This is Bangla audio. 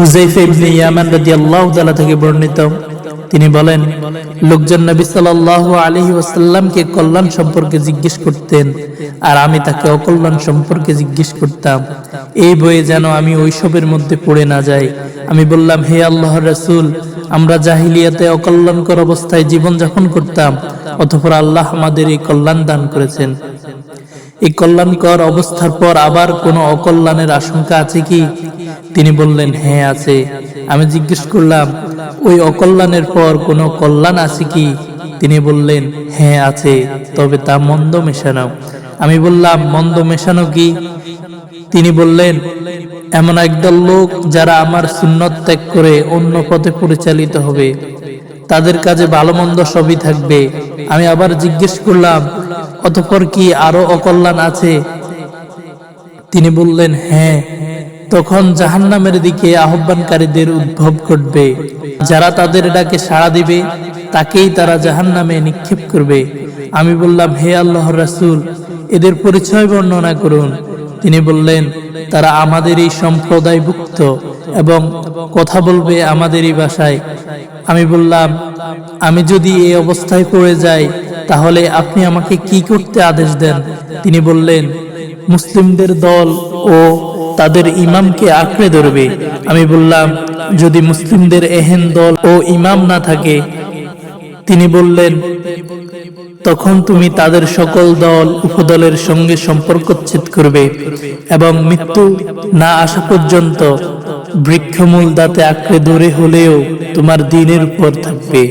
হুজাইফা ইবনে ইয়ামান রাদিয়াল্লাহু তাআলা থেকে বর্ণিত। তিনি বলেন, লোকজন নবী সাল্লাল্লাহু আলাইহি ওয়াসাল্লামকে কল্যাণ সম্পর্কে জিজ্ঞেস করতেন, আর আমি তাকে অকল্যাণ সম্পর্কে জিজ্ঞেস করতাম। এই বইয়ে যেন আমি ওইসবের মধ্যে পড়ে না যাই। আমি বললাম, হে আল্লাহর রাসূল, আমরা জাহিলিয়াতে অকল্যাণকর অবস্থায় জীবন যাপন করতাম, অতঃপর আল্লাহ আমাদের এই কল্যাণ দান করেছেন। এই কল্যাণকর অবস্থার পর আবার কোনো অকল্যাণের আশঙ্কা আছে কি? তিনি বললেন হ্যাঁ আছে। আমি জিজ্ঞেস করলাম, ওই অকল্যাণের পর কোনো কল্যাণ আছে কি? তিনি বললেন হ্যাঁ আছে, তবে তা মন্দ মেশানো। আমি বললাম, মন্দ মেশানো কি? তিনি বললেন, এমন একদল লোক যারা আমার সুন্নত ত্যাগ করে অন্য পথে পরিচালিত হবে। তাদের কাজে ভালো মন্দ সবই থাকবে। আমি আবার জিজ্ঞেস করলাম, অতঃপর কি আরও অকল্যাণ আছে? তিনি বললেন হ্যাঁ তখন জাহান্নামের দিকে আহ্বানকারীদের উদ্ভব ঘটবে। যারা তাদের ডাকে সাড়া দিবে, তাকেই তারা জাহান্নামে নিক্ষেপ করবে। আমি বললাম, হে আল্লাহর রাসুল, এদের পরিচয় বর্ণনা করুন। তিনি বললেন, তারা আমাদের এই সম্প্রদায়ভুক্ত এবং কথা বলবে আমাদের এই ভাষায়। আমি বললাম, আমি যদি এই অবস্থায় পড়ে যাই, তাহলে আপনি আমাকে কি করতে আদেশ দেন? তিনি বললেন, মুসলিমদের দল ও তাদের ইমামকে আঁকড়ে ধরবে। আমি বললাম, যদি মুসলিমদের এহেন দল ও ইমাম না থাকে, তিনি বললেন, তখন তুমি তাদের সকল দল, উপদলের সঙ্গে সম্পর্ক সম্পর্কচ্ছেদ করবে এবং মৃত্যু না আসা পর্যন্ত বৃক্ষমূল দাঁতে আঁকড়ে ধরে হলেও তোমার দিনের উপর থাকবে।